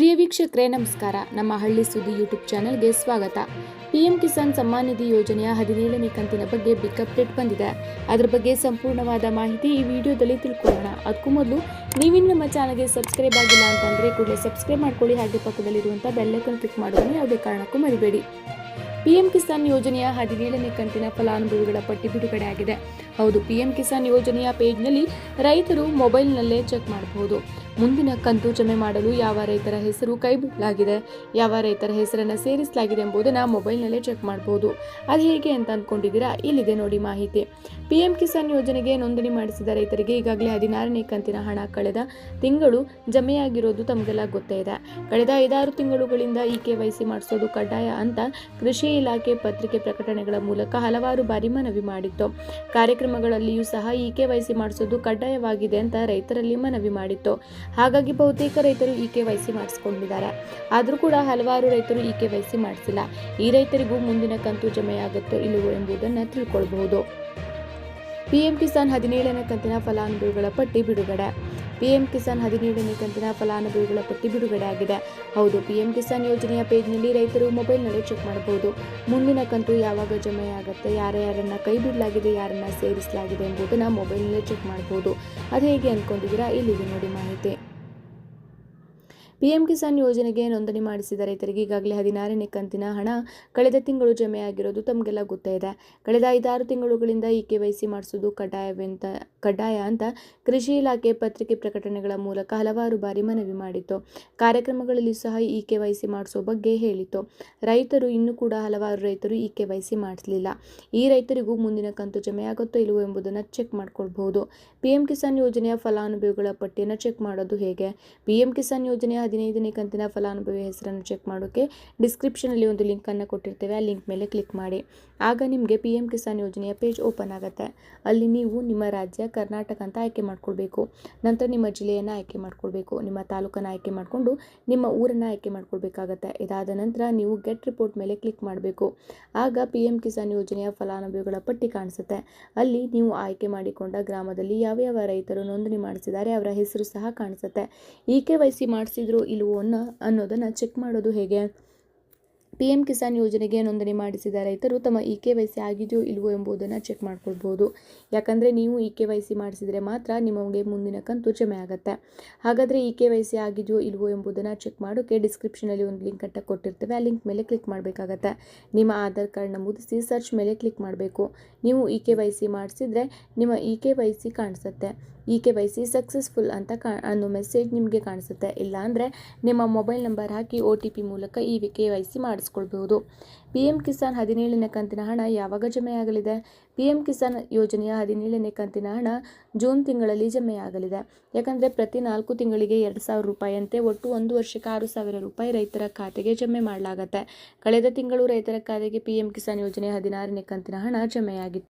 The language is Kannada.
ಪ್ರಿಯ ವೀಕ್ಷಕರೇ, ನಮಸ್ಕಾರ. ನಮ್ಮ ಹಳ್ಳಿ ಸುದ್ದಿ ಯೂಟ್ಯೂಬ್ ಚಾನೆಲ್ಗೆ ಸ್ವಾಗತ. ಪಿಎಂ ಕಿಸಾನ್ ಸಮ್ಮಾನ್ ನಿಧಿ ಯೋಜನೆಯ ಹದಿನೇಳನೇ ಕಂತಿನ ಬಗ್ಗೆ ಬಿಗ್ ಅಪ್ಡೇಟ್ ಬಂದಿದೆ. ಅದರ ಬಗ್ಗೆ ಸಂಪೂರ್ಣವಾದ ಮಾಹಿತಿ ಈ ವಿಡಿಯೋದಲ್ಲಿ ತಿಳ್ಕೊಳ್ಳೋಣ. ಅದಕ್ಕೂ ಮೊದಲು ನೀವಿನ್ನು ನಮ್ಮ ಚಾನಲ್ಗೆ ಸಬ್ಸ್ಕ್ರೈಬ್ ಆಗಿಲ್ಲ ಅಂತಂದರೆ ಕೂಡಲೇ ಸಬ್ಸ್ಕ್ರೈಬ್ ಮಾಡ್ಕೊಳ್ಳಿ, ಹಾಗೆ ಪಕ್ಕದಲ್ಲಿರುವಂಥ ಬೆಲ್ಲೈಕನ್ ಕ್ಲಿಕ್ ಮಾಡೋದನ್ನು ಯಾವುದೇ ಕಾರಣಕ್ಕೂ ಮರಿಬೇಡಿ. ಪಿಎಂ ಕಿಸಾನ್ ಯೋಜನೆಯ ಹದಿನೇಳನೇ ಕಂತಿನ ಫಲಾನುಭವಿಗಳ ಪಟ್ಟಿ ಬಿಡುಗಡೆ ಆಗಿದೆ. ಹೌದು, ಪಿಎಂ ಕಿಸಾನ್ ಯೋಜನೆಯ ಪೇಜ್ನಲ್ಲಿ ರೈತರು ಮೊಬೈಲ್ನಲ್ಲೇ ಚೆಕ್ ಮಾಡಬಹುದು ಮುಂದಿನ ಕಂತು ಜಮೆ ಮಾಡಲು ಯಾವ ರೈತರ ಹೆಸರು ಕೈಬಿಡಲಾಗಿದೆ, ಯಾವ ರೈತರ ಹೆಸರನ್ನು ಸೇರಿಸಲಾಗಿದೆ ಎಂಬುದನ್ನು ಮೊಬೈಲ್ನಲ್ಲೇ ಚೆಕ್ ಮಾಡಬಹುದು ಅದು ಹೇಗೆ ಅಂತ ಅಂದ್ಕೊಂಡಿದ್ದೀರಾ ಇಲ್ಲಿದೆ ನೋಡಿ ಮಾಹಿತಿ. ಪಿಎಂ ಕಿಸಾನ್ ಯೋಜನೆಗೆ ನೋಂದಣಿ ಮಾಡಿಸಿದ ರೈತರಿಗೆ ಈಗಾಗಲೇ ಹದಿನಾರನೇ ಕಂತಿನ ಹಣ ಕಳೆದ ತಿಂಗಳು ಜಮೆಯಾಗಿರೋದು ತಮಗೆಲ್ಲ ಗೊತ್ತೇ ಇದೆ. ಕಳೆದ ಐದಾರು ತಿಂಗಳುಗಳಿಂದ ಈ ಕೆ ವೈ ಸಿ ಮಾಡಿಸೋದು ಕಡ್ಡಾಯ ಅಂತ ಕೃಷಿ ಇಲಾಖೆ ಪತ್ರಿಕೆ ಪ್ರಕಟಣೆಗಳ ಮೂಲಕ ಹಲವಾರು ಬಾರಿ ಮನವಿ ಮಾಡಿತ್ತು. ಕಾರ್ಯಕ್ರಮಗಳಲ್ಲಿಯೂ ಸಹ ಈ ಕೆ ವೈ ಸಿ ಮಾಡಿಸೋದು ಕಡ್ಡಾಯವಾಗಿದೆ ಅಂತ ರೈತರಲ್ಲಿ ಮನವಿ ಮಾಡಿತ್ತು. ಹಾಗಾಗಿ ಬಹುತೇಕ ರೈತರು ಇ ಕೆ ವೈ ಸಿ ಮಾಡಿಸ್ಕೊಂಡಿದ್ದಾರೆ. ಆದರೂ ಕೂಡ ಹಲವಾರು ರೈತರು ಇ ಕೆ ವೈ ಸಿ ಮಾಡಿಸಿಲ್ಲ. ಈ ರೈತರಿಗೂ ಮುಂದಿನ ಕಂತು ಜಮೆಯಾಗುತ್ತೋ ಇಲ್ಲವೋ ಎಂಬುದನ್ನು ತಿಳ್ಕೊಳ್ಬಹುದು. ಪಿಎಂ ಕಿಸಾನ್ ಹದಿನೇಳನೇ ಕಂತಿನ ಫಲಾನುಭವಿಗಳ ಪಟ್ಟಿ ಬಿಡುಗಡೆ. ಪಿಎಂ ಕಿಸಾನ್ ಹದಿನೇಳನೇ ಕಂತಿನ ಫಲಾನುಭವಿಗಳ ಪಟ್ಟಿ ಬಿಡುಗಡೆ ಆಗಿದೆ. ಹೌದು, ಪಿಎಂ ಕಿಸಾನ್ ಯೋಜನೆಯ ಪೇಜ್ನಲ್ಲಿ ರೈತರು ಮೊಬೈಲ್ನಲ್ಲಿ ಚೆಕ್ ಮಾಡಬಹುದು. ಮುಂದಿನ ಕಂತು ಯಾವಾಗ ಜಮೆಯಾಗುತ್ತೆ ಯಾರ ಯಾರನ್ನ ಕೈ ಬಿಡಲಾಗಿದೆ, ಯಾರನ್ನ ಸೇರಿಸಲಾಗಿದೆ ಎಂಬುದನ್ನು ಮೊಬೈಲ್ನಲ್ಲೇ ಚೆಕ್ ಮಾಡಬಹುದು. ಅದು ಹೇಗೆ ಅಂದ್ಕೊಂಡಿದ್ದೀರಾ ಇಲ್ಲಿಗೆ ನೋಡಿ ಮಾಹಿತಿ. ಪಿಎಂ ಕಿಸಾನ್ ಯೋಜನೆಗೆ ನೋಂದಣಿ ಮಾಡಿಸಿದ ರೈತರಿಗೆ ಈಗಾಗಲೇ ಹದಿನಾರನೇ ಕಂತಿನ ಹಣ ಕಳೆದ ತಿಂಗಳು ಜಮೆಯಾಗಿರೋದು ತಮಗೆಲ್ಲ ಗೊತ್ತೇ ಇದೆ. ಕಳೆದ ಐದಾರು ತಿಂಗಳುಗಳಿಂದ ಈ ಕೆ ವೈ ಸಿ ಮಾಡಿಸೋದು ಕಡ್ಡಾಯವೆಂತ, ಕಡ್ಡಾಯ ಅಂತ ಕೃಷಿ ಇಲಾಖೆ ಪತ್ರಿಕೆ ಪ್ರಕಟಣೆಗಳ ಮೂಲಕ ಹಲವಾರು ಬಾರಿ ಮನವಿ ಮಾಡಿತ್ತು. ಕಾರ್ಯಕ್ರಮಗಳಲ್ಲಿ ಸಹ ಈ ಕೆ ವೈ ಸಿ ಮಾಡಿಸೋ ಬಗ್ಗೆ ಹೇಳಿತ್ತು. ರೈತರು ಇನ್ನೂ ಕೂಡ ಹಲವಾರು ರೈತರು ಈ ಕೆ ವೈ ಸಿ ಮಾಡಿಸಲಿಲ್ಲ. ಈ ರೈತರಿಗೂ ಮುಂದಿನ ಕಂತು ಜಮೆಯಾಗುತ್ತೋ ಇಲ್ಲವೋ ಎಂಬುದನ್ನು ಚೆಕ್ ಮಾಡ್ಕೊಳ್ಬಹುದು. ಪಿಎಂ ಕಿಸಾನ್ ಯೋಜನೆಯ ಫಲಾನುಭವಿಗಳ ಪಟ್ಟಿಯನ್ನು ಚೆಕ್ ಮಾಡೋದು ಹೇಗೆ? ಪಿಎಂ ಕಿಸಾನ್ ಯೋಜನೆಯ ಹದಿನೈದನೇ ಕಂತಿನ ಫಲಾನುಭವಿ ಹೆಸರನ್ನು ಚೆಕ್ ಮಾಡೋಕ್ಕೆ ಡಿಸ್ಕ್ರಿಪ್ಷನಲ್ಲಿ ಒಂದು ಲಿಂಕನ್ನು ಕೊಟ್ಟಿರ್ತೇವೆ. ಆ ಲಿಂಕ್ ಮೇಲೆ ಕ್ಲಿಕ್ ಮಾಡಿ. ಆಗ ನಿಮಗೆ ಪಿ ಎಂ ಕಿಸಾನ್ ಯೋಜನೆಯ ಪೇಜ್ ಓಪನ್ ಆಗುತ್ತೆ. ಅಲ್ಲಿ ನೀವು ನಿಮ್ಮ ರಾಜ್ಯ, ಕರ್ನಾಟಕ ಅಂತ ಆಯ್ಕೆ ಮಾಡ್ಕೊಳ್ಬೇಕು. ನಂತರ ನಿಮ್ಮ ಜಿಲ್ಲೆಯನ್ನು ಆಯ್ಕೆ ಮಾಡ್ಕೊಳ್ಬೇಕು. ನಿಮ್ಮ ತಾಲೂಕನ್ನು ಆಯ್ಕೆ ಮಾಡಿಕೊಂಡು ನಿಮ್ಮ ಊರನ್ನು ಆಯ್ಕೆ ಮಾಡ್ಕೊಳ್ಬೇಕಾಗತ್ತೆ. ಇದಾದ ನಂತರ ನೀವು ಗೆಟ್ ರಿಪೋರ್ಟ್ ಮೇಲೆ ಕ್ಲಿಕ್ ಮಾಡಬೇಕು. ಆಗ ಪಿ ಎಂ ಕಿಸಾನ್ ಯೋಜನೆಯ ಫಲಾನುಭವಿಗಳ ಪಟ್ಟಿ ಕಾಣಿಸುತ್ತೆ. ಅಲ್ಲಿ ನೀವು ಆಯ್ಕೆ ಮಾಡಿಕೊಂಡ ಗ್ರಾಮದಲ್ಲಿ ಯಾವ ಯಾವ ರೈತರು ನೋಂದಣಿ ಮಾಡಿಸಿದ್ದಾರೆ ಅವರ ಹೆಸರು ಸಹ ಕಾಣಿಸುತ್ತೆ. ಈ ಕೆ ವೈ ಸಿ ಮಾಡಿಸಿದ್ರು ಇಲ್ವೋ ಅನ್ನೋ ಅನ್ನೋದನ್ನು ಚೆಕ್ ಮಾಡೋದು ಹೇಗೆ? ಪಿ ಎಂ ಕಿಸಾನ್ ಯೋಜನೆಗೆ ನೋಂದಣಿ ಮಾಡಿಸಿದ ರೈತರು ತಮ್ಮ ಇ ಕೆ ವೈ ಸಿ ಆಗಿದೆಯೋ ಇಲ್ವೋ ಎಂಬುದನ್ನು ಚೆಕ್ ಮಾಡ್ಕೊಳ್ಬೋದು. ಯಾಕಂದರೆ ನೀವು ಇ ಕೆ ವೈ ಸಿ ಮಾಡಿಸಿದರೆ ಮಾತ್ರ ನಿಮಗೆ ಮುಂದಿನ ಕಂತು ಜಮೆ ಆಗುತ್ತೆ. ಹಾಗಾದರೆ ಇ ಕೆ ವೈ ಸಿ ಆಗಿದೆಯೋ ಇಲ್ವೋ ಎಂಬುದನ್ನು ಚೆಕ್ ಮಾಡೋಕ್ಕೆ ಡಿಸ್ಕ್ರಿಪ್ಷನಲ್ಲಿ ಒಂದು ಲಿಂಕ್ ಅಂತ ಕೊಟ್ಟಿರ್ತೇವೆ. ಆ ಲಿಂಕ್ ಮೇಲೆ ಕ್ಲಿಕ್ ಮಾಡಬೇಕಾಗತ್ತೆ. ನಿಮ್ಮ ಆಧಾರ್ ಕಾರ್ಡ್ ನಮೂದಿಸಿ ಸರ್ಚ್ ಮೇಲೆ ಕ್ಲಿಕ್ ಮಾಡಬೇಕು. ನೀವು ಇ ಕೆ ವೈ ಸಿ ಮಾಡಿಸಿದರೆ ನಿಮ್ಮ ಇ ಕೆ ವೈ ಸಿ ಕಾಣಿಸುತ್ತೆ. E K Y C successful ಅಂತ ಕಾ, ಅನ್ನೋ ಮೆಸೇಜ್ ನಿಮಗೆ ಕಾಣಿಸುತ್ತೆ. ಇಲ್ಲಾಂದರೆ ನಿಮ್ಮ ಮೊಬೈಲ್ ನಂಬರ್ ಹಾಕಿ ಒ ಟಿ ಪಿ ಮೂಲಕ ಈ ಕೆ ವೈ ಸಿ ಮಾಡಿಸ್ಕೊಳ್ಬಹುದು. ಪಿ ಎಂ ಕಿಸಾನ್ ಹದಿನೇಳನೇ ಕಂತಿನ ಹಣ ಯಾವಾಗ ಜಮೆಯಾಗಲಿದೆ ಪಿ ಎಂ ಕಿಸಾನ್ ಯೋಜನೆಯ ಹದಿನೇಳನೇ ಕಂತಿನ ಹಣ ಜೂನ್ ತಿಂಗಳಲ್ಲಿ ಜಮೆಯಾಗಲಿದೆ ಯಾಕಂದರೆ ಪ್ರತಿ ನಾಲ್ಕು ತಿಂಗಳಿಗೆ ಎರಡು ಸಾವಿರ ರೂಪಾಯಿಯಂತೆ ಒಟ್ಟು ಒಂದು ವರ್ಷಕ್ಕೆ ಆರು ಸಾವಿರ ರೂಪಾಯಿ ರೈತರ ಖಾತೆಗೆ ಜಮೆ ಮಾಡಲಾಗತ್ತೆ. ಕಳೆದ ತಿಂಗಳು ರೈತರ ಖಾತೆಗೆ ಪಿ ಎಂ ಕಿಸಾನ್ ಯೋಜನೆಯ ಹದಿನಾರನೇ ಕಂತಿನ ಹಣ ಜಮೆಯಾಗಿತ್ತು.